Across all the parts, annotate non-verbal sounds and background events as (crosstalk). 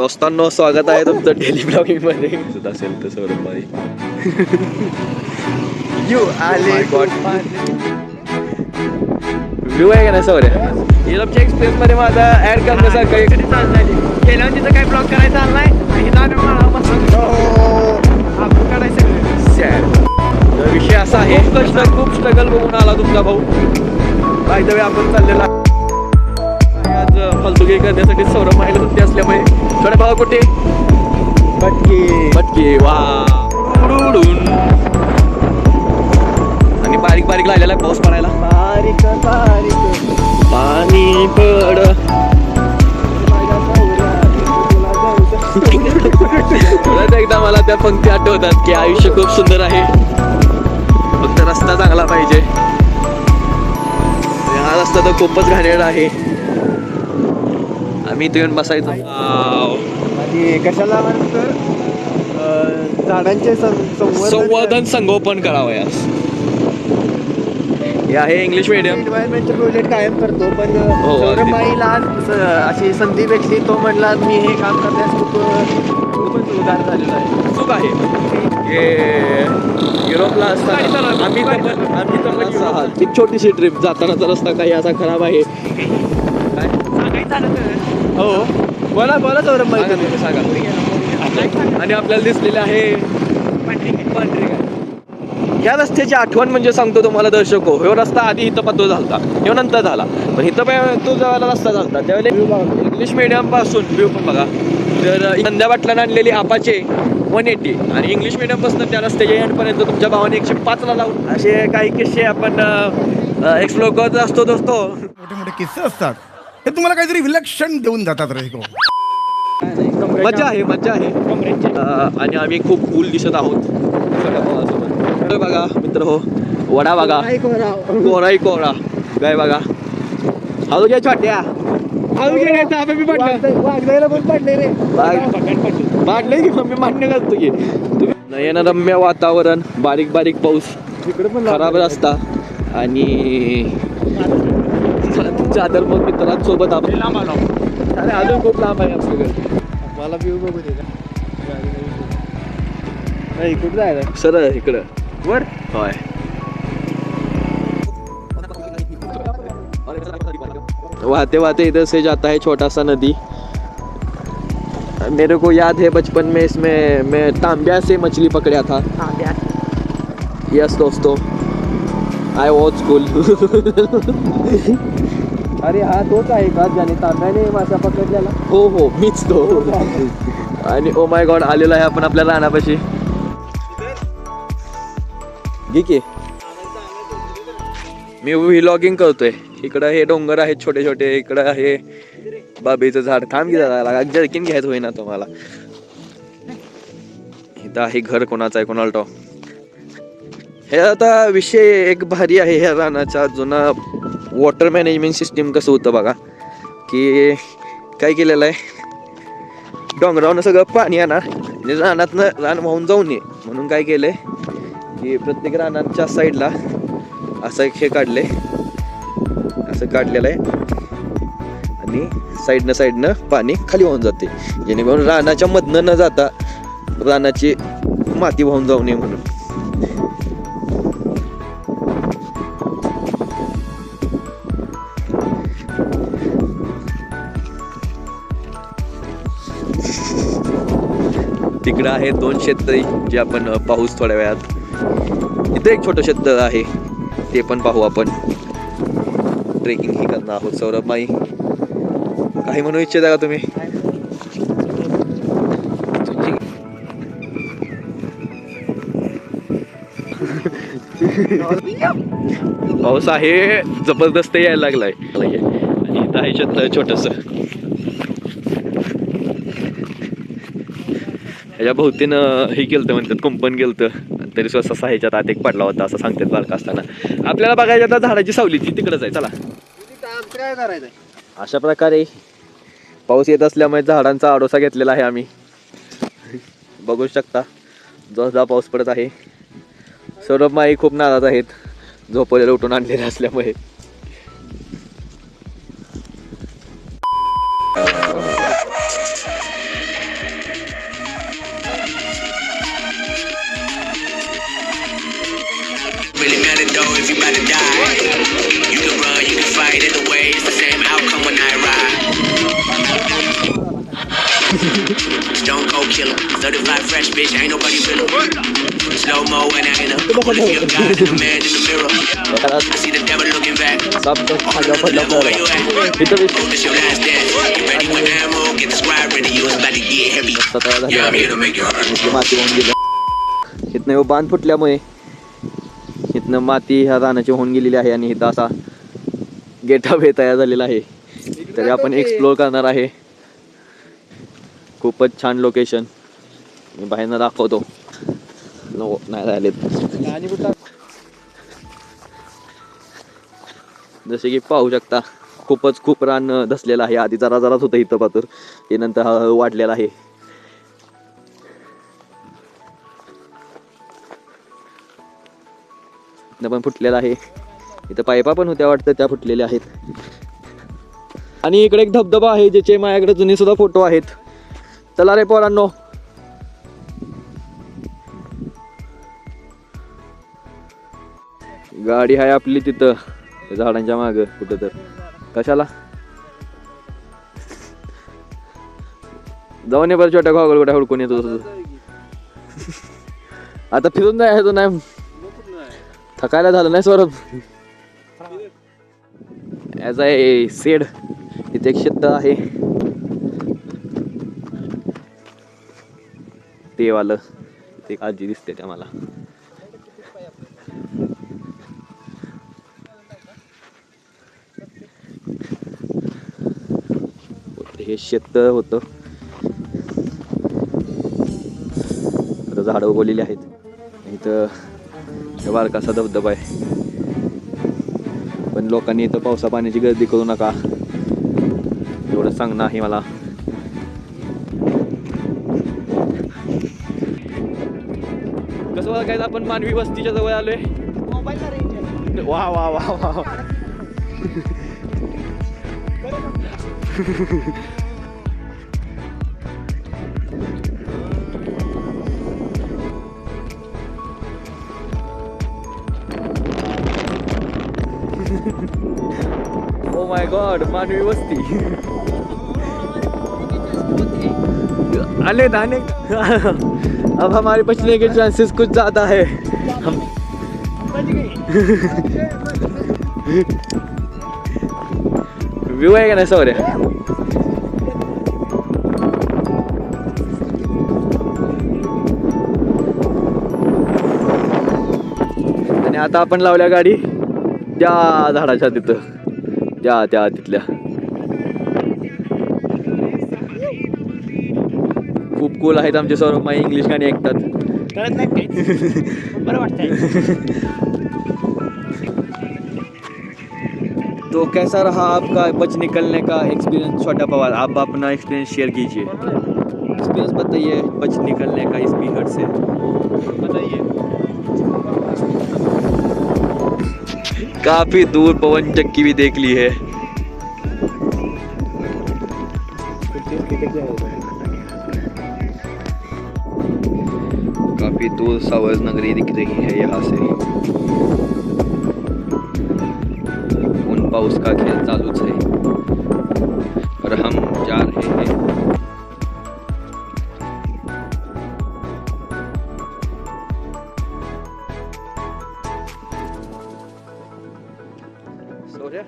दोस्तांनो स्वागत आहे तुमचं डेली ब्लॉगिंगमध्ये. सुद्धा असेल तर सौरभ भाई. (laughs) यू आले. व्ह्यू आहे का नाही सौर्य? हे तुमच्या एक्सपिरियन्समध्ये माझा ऍड करण्यासारखं एक गेल्यावर तिथं काही ब्लॉक करायचा. तर विषय असा आहे खूप कष्ट खूप स्ट्रगल बघून आला तुमचा भाऊ. बाय द वे आपण चाललेला फालतुगी करण्यासाठी सौरभ माहिला सुट्टी असल्यामुळे थोडे भाऊ कुठे बटकी मटकी वा उडून. आणि बारीक बारीक लागलेला पाऊस पडायला बारीक बारीक पाणी पड एकदा मला त्या पंक्ती आठवतात की आयुष्य खूप सुंदर आहे फक्त रस्ता चांगला पाहिजे हा रस्ता तर खूपच घाणेरडा आहे आम्ही इथे येऊन बसायचो. आणि कशाला म्हणतं अं, झाडांचे सं- संवर्धन संगोपन करावं यास हे आहे इंग्लिश मीडियम एन्व्हायरमेंटचे प्रोजेक्ट कायम करतो पण हो, अगदी. सौरभबाईला आज स- अशी संधी भेटली तो म्हणला मी हे काम करण्यास खूप खूपच उदार झालेला आहे. चूक आहे. हे युरोपला असताना आम्ही तर आम्ही तर पण युरोप- एक छोटीशी ट्रिप जातानाचा रस्ता काही असा खराब आहे. काय हो. बोला बोला सौरभबाई सांगा तुम्ही, सांगा. आणि आपल्याला दिसलेले आहे पांढरी. या रस्त्याची आठवण म्हणजे सांगतो तुम्हाला दर्शक. हो रस्ता आधी इथं पतो झालता. ह्यो नंतर झाला. पण इथं पण तो जेव्हा रस्ता झालता. त्यावेळेला इंग्लिश मिडियमपासून व्ह्यू पण बघा. तर नंद्या आणलेली आपाचे वन एटी आणि इंग्लिश मिडियमपासून त्या रस्त्याच्या एंडपर्यंत तुमच्या भावाने एकशे पाचला लावून. असे काही किस्से आपण एक्सप्लोर करत असतो दोस्तो. मोठे मोठे किस्से असतात. हे तुम्हाला काहीतरी विलक्षण देऊन जातात रे मजा आहे मजा आहे. अं, आणि आम्ही खूप कूल दिसत आहोत. सगळ्या भावासोबत तर बघा मित्र हो. वडा बघा. कोराई कोरा. काय बघा. हळू घ्या छोट्या. मांडले की मम्मी मान्य करतो की? तुम्ही नयनरम्य वातावरण बारीक बारीक पाऊस. तिकडे पण खराब रस्ता. आणि चादर मग मित्रांसोबत आपण लांब आलो अरे अजून खूप लांब आहे आपलं घर। मला व्ह्यू बघू दे नाही कुठं जायला सरळ इकडं। वर। होय। वाते वाते इधर से जाता है छोटा सा नदी। मेरे को याद है बचपन में इसमें मैं तांब्या से मछली पकड़ा था। यस दोस्तों। आई वॉज़ स्कूल अरे हा तोच आहे का? ज्याने तांब्याने मासा पकडलेला. हो हो मीच तो. आणि ओ माय गॉड आलेला आहे आपण आपल्या रानापाशी. ठीक आहे मी व्हिलॉगिंग करतोय. इकडं हे डोंगर आहेत छोटे छोटे इकडं आहे बाबीचं झाड. थांब घ्यायला जरा जर्किन घ्यायचं होईना तुम्हाला. इथं आहे घर कोणाचं आहे कोणाला हे आता विषय एक भारी आहे ह्या रानाचा जुना वॉटर मॅनेजमेंट सिस्टीम कसं होतं बघा की काय केलेलं आहे? डोंगरावनं सगळं पाणी आणणार म्हणजे रानातनं रान वाहून जाऊ नये. म्हणून काय केलं आहे की प्रत्येक रानाच्या साईडला असं एक हे काढले असं काढलेलं आहे. आणि साईडनं साईडनं पाणी खाली वाहून जाते. जेणेकरून रानाच्या मधनं न जाता रानाची माती वाहून जाऊ नये म्हणून. तिकडं आहे दोन शेतकरी जे आपण पाहूच थोड्या वेळात. इथं एक छोटं क्षेत्र आहे. ते पण पाहू आपण. ट्रेकिंग ही करणार आहोत सौरभ माई. काही म्हणू इच्छिता का तुम्ही? पाऊस आहे जबरदस्त यायला लागलाय. आणि इथं आहे शेत छोटस. ह्याच्या भोवतीनं हे केलं म्हणतात कुंपण गेलतं तरी स्वतः सहा ह्याच्यात आत एक पडला होता असं सांगतात बारका असताना. आपल्याला बघायचं आता झाडाची सावली ती तिकडंच आहे चला. काय करायचंय अशा प्रकारे पाऊस येत असल्यामुळे झाडांचा आडोसा घेतलेला आहे आम्ही. बघू शकता जोरदार पाऊस पडत आहे. सौरभ माई खूप नाराज आहेत झोपलेलं उठून आणलेले असल्यामुळे. Stone cold killer, certified fresh bitch, ain't nobody realer. Slow mo when I hit her. Wanna feel God in the man in the mirror. I see the devil looking back. Devil, where you at? Oh, this your last dance. Get ready with ammo, get the squad ready. You was about to get heavy. Yeah, I'm here to make you होऊन गेलं इथनं ह्यो बांध फुटल्यामुळे इथनं माती ह्या रानाची होऊन गेलेली आहे आणि इथं असा गेटअप हे तयार झालेला आहे तरी आपण एक्सप्लोर करणार आहे खूपच छान लोकेशन मी बाहेरनं दाखवतो. नाही राहिलेत. जसे की पाहू शकता खूपच खूप रान धसलेलं आहे. आधी जरा जराच होतं इथं पातूर. हे नंतर हळूहळू वाढलेलं आहे. पण फुटलेलं आहे. इथं पायपा पण होत्या वाटतं त्या फुटलेल्या आहेत. आणि इकडे एक धबधबा आहे ज्याचे माझ्याकडे जुने सुद्धा फोटो आहेत. चला रे पोरांनो. गाडी आहे आपली तिथं. झाडांच्या माग कुठं तर कशाला? जाऊन ये बरं छोट्या गॉगल कुठे हुडकून येतो आता फिरून जायचं नाही थकायला झालं नाही सौरभ ॲज आहे सेड इथे एक शेत आहे. ते वालं ते आजी दिसते त्या मला हे शेत होतं. आता झाडं उगवलेली आहेत. इथं इथं बारकासा धबधबा आहे. पण लोकांनी इथं पावसा पाण्याची गर्दी करू नका. एवढं सांगणं आहे मला. कसं बघायचं आपण मानवी वस्तीच्या जवळ आलोय. वा वा वा वा. ओ माय गॉड मानवी वस्ती. अले दाने. अब हमारे बचने के चांसेस कुछ ज्यादा है। हम व्यू आहे का नाही सौर्य आणि आता आपण लावल्या गाडी. त्या झाडाच्या तिथं. त्या त्या तिथल्या. खूप कूल आहेत आमचे सौरभ माई इंग्लिश गाणी ऐकतात. कळत नाही बरं वाटतंय. (laughs) तो कैसा रहा आपका बच निकलने का एक्सपीरियंस छोटा पवार आप अपना एक्सपीरियंस शेयर कीजिए. एक्सपीरियंस बताइए बच निकलने का इस बीहड़ से. बताइए। काफ़ी दूर पवन चक्की भी देख ली है। काफी दूर सावज नगरी दिख रही है यहाँ से। उन पाउस का खेल चालूच है और हम जा रहे हैं। सोर्या।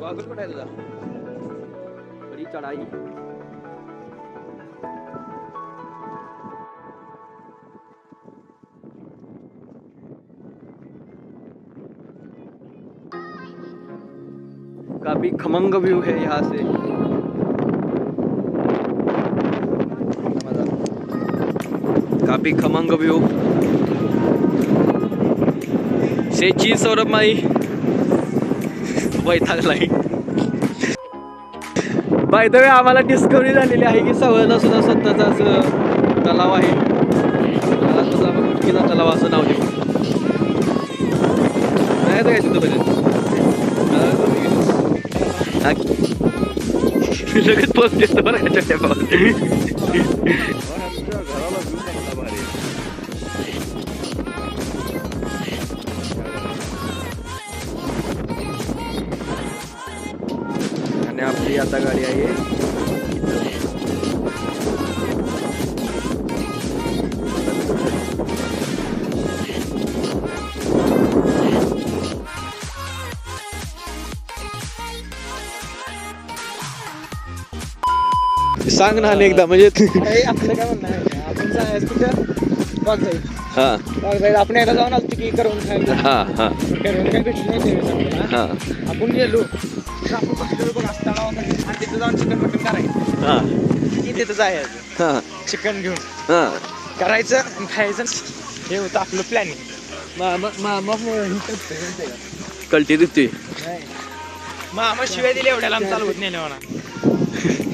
गॉगल कुठे आहे तुझा बड़ी चढ़ाई। काफ़ी खमंग व्यू है यहाँ से। काफ़ी खमंग व्यू। शेची सौरभ माई। (laughs) वैतागलाई बाय द वे आम्हाला डिस्कवरी झालेली आहे की सवळला सुद्धा स्वतःचा असं तलाव आहे. त्याला सुद्धा तलाव असं नाव देऊ. नाही तर काय तिथं बघत लगेच पोस्ट देतो बरं का? (laughs) सांग ना आणि एकदा म्हणजे (laughs) आपलं काय म्हणणं आहे? आपण जायचं कुठं हा. वाघजाई आपण एकदा जाऊन आलो की करून खायला. हा हा. करून काय भेटली नाही त्यावेळेस. हा. आपण गेलो. आपण बघितलं बघ असं तलावामध्ये. आणि तिथं जाऊन चिकन मटन करायचं. हा. की तिथं जायचं. हा. चिकन घेऊन. हा. करायचं आणि खायचं. हे होतं आपलं प्लॅनिंग मामा मामा कल्टी देतोय मामा शिवाय दिले एवढ्या लांब चालवत नेले म्हणा (laughs)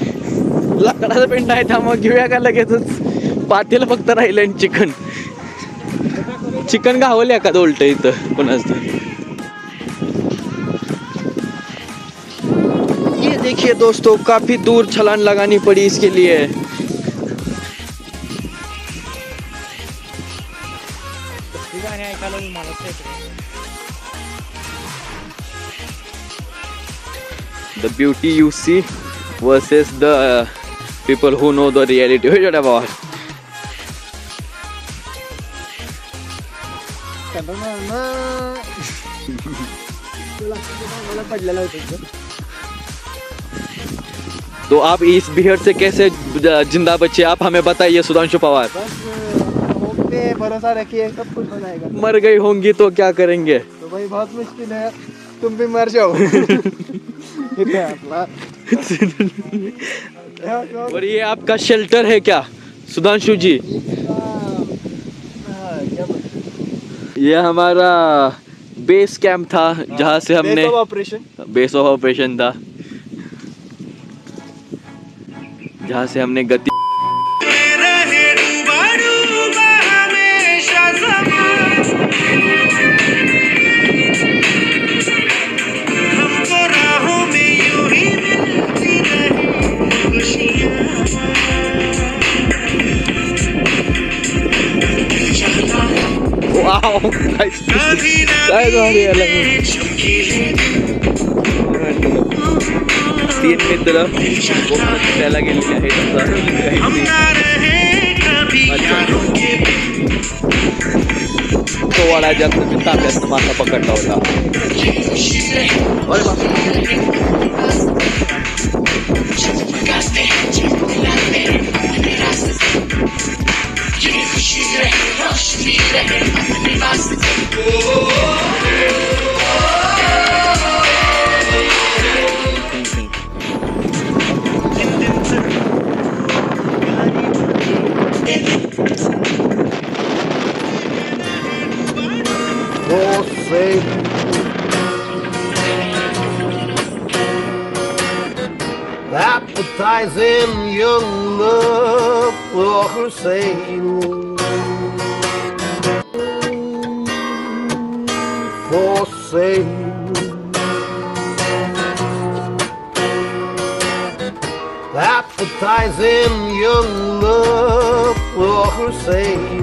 लाकडाचा पेंट आहे त्यामुळे घेऊया का लगेचच? पातेलं फक्त राहिलं आणि चिकन. चिकन गावले एखादं उलट इथं कोणाच ये देखिए दोस्तों काफी दूर छलान लगानी पड़ी इसके लिए. The beauty you see versus the people who know the reality. भावा पडलेला होतं तो आप इस बिहड़ से कैसे ज़िंदा बचे आप हमें बताइए सुधांशु पवार। बस पे भरोसा रखिए सब कुछ हो जाएगा मर गई होंगी तो क्या करेंगे? तो भाई बहुत मुश्किल है तुम भी मर जाओ और ये आपका शेल्टर है क्या? सुधांशु जी। ये हमारा बेस कैंप था जहाँ से हमने ऑपरेशन बेस ऑफ़ ऑपरेशन था। जहाँ से हमने गति काय तीन मित्र त्याला गेलेले आहेत. तो वाडा जास्त ताब्यात मासा पकडला होता Appetizing young love for sale. For sale. Appetizing young love for sale.